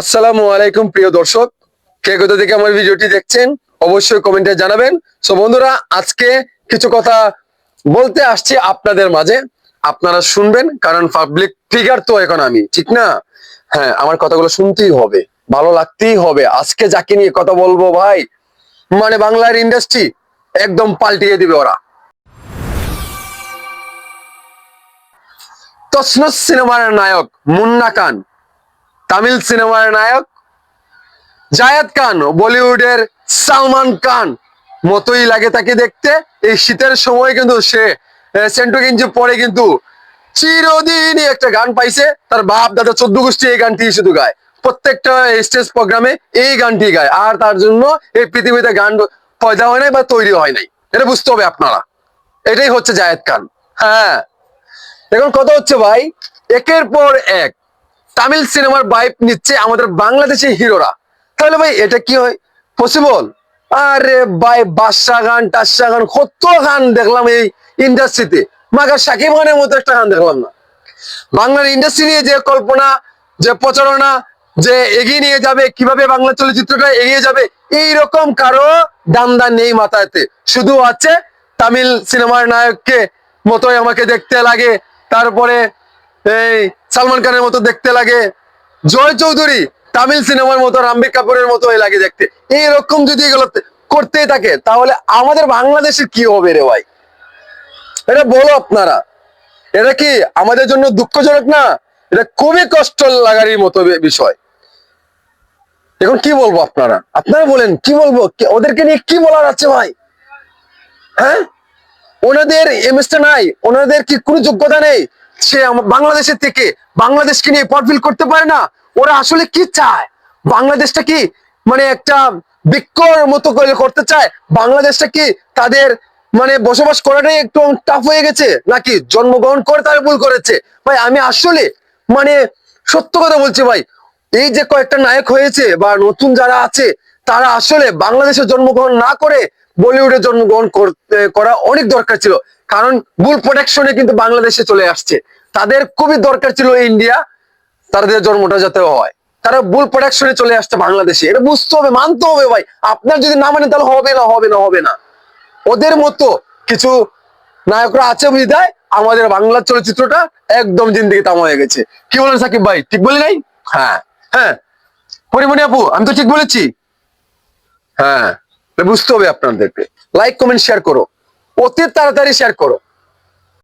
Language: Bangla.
আসসালামু আলাইকুম, প্রিয় দর্শক। কে কোথা থেকে আমার ভিডিওটি দেখছেন, অবশ্যই কমেন্টে জানাবেন। সো বন্ধুরা, আজকে কিছু কথা বলতে আসছি আপনাদের মাঝে। আপনারা শুনবেন, কারণ পাবলিক ফিগার তো এখন আমি, ঠিক না? হ্যাঁ আমার কথাগুলো শুনতেই হবে, ভালো লাগতেই হবে। আজকে যাকে নিয়ে কথা বলব ভাই মানে বাংলার ইন্ডাস্ট্রি একদম পাল্টিয়ে দিবে ওরা। তসনস সিনেমার নায়ক মুন্না খান, তামিল সিনেমার নায়ক জায়েদ খান, বলিউডের সালমান খান। মতোই লাগে তাকে দেখতে। এই শীতের সময় কিন্তু সে সেন্টু গেঞ্জি পরে কিন্তু চিরদিনই একটা গান পাইছে। তার বাপ দাদা চোদ্দ গোষ্ঠী এই গানটি শুধু গায়। প্রত্যেকটা স্টেজ প্রোগ্রামে এই গানটি গায়। আর তার জন্য এই পৃথিবীতে গান পয়দা হয় নাই বা তৈরি হয় নাই। এটা বুঝতে হবে আপনারা। এটাই হচ্ছে জায়েদ খান। হ্যাঁ। এখন কথা হচ্ছে ভাই, একের পর এক তামিল সিনেমার বাইপ নিচ্ছে আমাদের বাংলাদেশি হিরোরা। তাহলে ভাই, এটা কি হয়? পসিবল আরে ভাই বাদশা গান টাসা গান কত গান দেখলাম এই ইন্ডাস্ট্রিতে মাগার সাকিব খানের মতো একটা গান দেখলাম না। বাংলার ইন্ডাস্ট্রি নিয়ে যে কল্পনা, যে প্রচারণা, যে এগিয়ে নিয়ে যাবে, কীভাবে বাংলা চলচ্চিত্রটা এগিয়ে যাবে এই রকম কারও দান্দা নেই মাথাতে। শুধু আছে তামিল সিনেমার নায়ককে মতোই আমাকে দেখতে লাগে তারপরে এই সালমান খানের মতো দেখতে লাগে, জয় চৌধুরী তামিল সিনেমার মতো, রামবীর কাপুরের মতো হয়ে লাগে দেখতে। এইরকম যদি এগুলো করতেই থাকে, তাহলে আমাদের বাংলাদেশের কি হবে রে ভাই? এটা বলো আপনারা। এটা কি আমাদের জন্য দুঃখজনক না? এটা খুবই কষ্ট লাগারই মতো বিষয়। এখন কি বলব আপনারা? আপনারা বলেন, কি বলব? ওদেরকে নিয়ে কি বলার আছে ভাই? হ্যাঁ? ওনাদের এমএসটা নাই, ওনাদের কি কোনো যোগ্যতা নেই? সে বাংলাদেশের থেকে বাংলাদেশকে নিয়ে পরফিল করতে পারে না। ওরা আসলে কি চায়? বাংলাদেশটা কি মানে একটা বিক্ষর মতো করে করতে চায়? বাংলাদেশটা কি তাদের মানে বসবাস করাটাই একটু টাফ হয়ে গেছে? নাকি জন্মগ্রহণ করে তারা ভুল করেছে? ভাই, আমি আসলে মানে সত্য কথা বলছি ভাই, এই যে কয়েকটা নায়ক হয়েছে বা নতুন যারা আছে, তারা আসলে বাংলাদেশে জন্মগ্রহণ না করে বলিউডে জন্মগ্রহণ করতে, করা অনেক দরকার ছিল। কারণ বুল প্রোটেকশনে কিন্তু বাংলাদেশে চলে আসছে। তাদের খুবই দরকার ছিল ইন্ডিয়া, তাদের জন্মটা যাতে হয়। তারা বুল প্রোডাকশনে চলে আসছে বাংলাদেশে। এটা বুঝতে হবে, মানতে হবে ভাই। আপনার যদি না মানে তাহলে হবে না হবে না হবে না। ওদের মতো কিছু নায়করা আছে বিদায় আমাদের বাংলা চলচ্চিত্রটা একদম জিন্দিগি তাম হয়ে গেছে। কি বলেন সাকিব ভাই? ঠিক বলি নাই? হ্যাঁ। হ্যাঁ। পরিমণি আপু, আমি তো ঠিক বলেছি। হ্যাঁ। বুঝতে হবে আপনাদেরকে। লাইক কমেন্ট শেয়ার করো। অতি তাড়াতাড়ি শেয়ার করো।